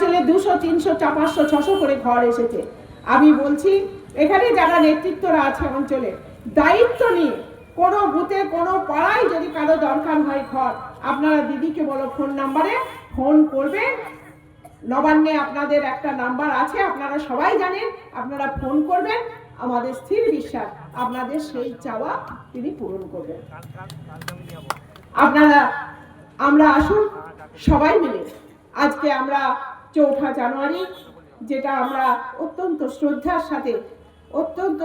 অঞ্চলে দুশো, তিনশো চা পাঁচশো ছশো করে ঘর এসেছে। আমি বলছি, এখানে যারা নেতৃত্বরা আছে অঞ্চলে, দায়িত্ব নিয়ে, কোনো বুথে, কোনো পাড়ায় যদি কারও দরকার হয় ঘর, আপনারা দিদিকে বলো ফোন নাম্বারে ফোন করবেন। নবান্নে আপনাদের একটা নাম্বার আছে, আপনারা সবাই জানেন, আপনারা ফোন করবেন। আমাদের স্থির বিশ্বাস, আপনাদের সেই চাওয়া তিনি পূরণ করবেন। আপনারা, আমরা আসুন, সবাই মিলে। আজকে আমরা চৌঠা জানুয়ারি, যেটা আমরা অত্যন্ত শ্রদ্ধার সাথে, অত্যন্ত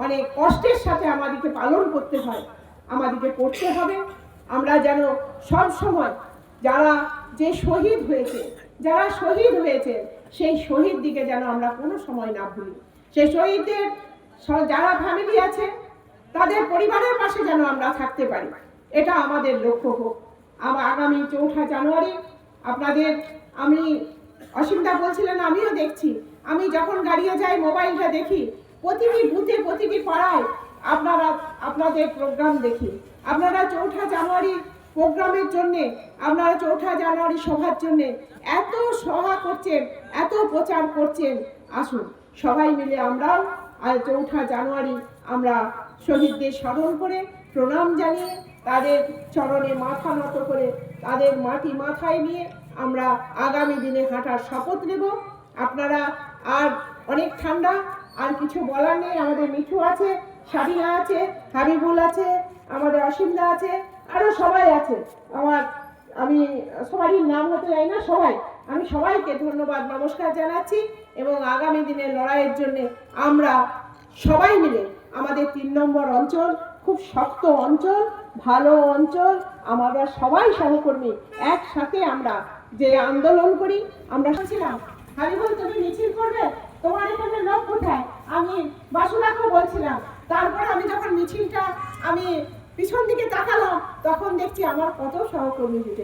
মানে কষ্টের সাথে আমাদেরকে পালন করতে হয় আমাদেরকে করতে হবে। আমরা যেন সব সময় যারা যে শহীদ হয়েছে, যারা শহীদ হয়েছে, সেই শহীদ দিকে যেন আমরা কোনো সময় না ভুলি। সেই শহীদদের যারা ফ্যামিলি আছে, তাদের পরিবারের পাশে যেন আমরা থাকতে পারি। এটা আমাদের লক্ষ্য হোক। আমার আগামী চৌঠা জানুয়ারি, আপনাদের, আমি অসীমদা বলছিলেন, আমিও দেখছি। আমি যখন গাড়িয়ে যাই, মোবাইলটা দেখি। প্রতিটি বুথে, প্রতিটি পাড়ায় আপনারা, আপনাদের প্রোগ্রাম দেখি। আপনারা চৌঠা জানুয়ারি প্রোগ্রামের জন্যে, আপনারা চৌঠা জানুয়ারি সভার জন্যে এত সভা করছেন, এত প্রচার করছেন। আসুন, সবাই মিলে আমরাও চৌঠা জানুয়ারি আমরা শহীদদের স্মরণ করে প্রণাম জানিয়ে তাদের চরণে মাথা নত করে তাদের মাটি মাথায় নিয়ে আমরা আগামী দিনে হাঁটার শপথ নেব। আপনারা আর অনেক ঠান্ডা, আর কিছু বলার নেই, আমাদের মিঠু আছে, সাবিনা আছে, হাবিবুল আছে, আমাদের অসীমদা আছে আরও সবাই আছে। আমার, আমি সবারই নাম হতে যাই না, সবাই। আমি সবাইকে ধন্যবাদ, নমস্কার জানাচ্ছি এবং আগামী দিনের লড়াইয়ের জন্য আমরা সবাই মিলে আমাদের তিন নম্বর অঞ্চল, খুব শক্ত অঞ্চল, ভালো অঞ্চল, আমরা সবাই সহকর্মী, একসাথে আমরা যে আন্দোলন করি, আমরা শুনছিলাম হারিবল তুমি মিছিল করবে? তোমার এখানে লোক কোথায়? আমি বাসুলাকেও বলছিলাম, তারপর আমি যখন মিছিলটা আমি পিছন দিকে তাকালাম, তখন দেখছি আমার কত সহকর্মী জুটেছে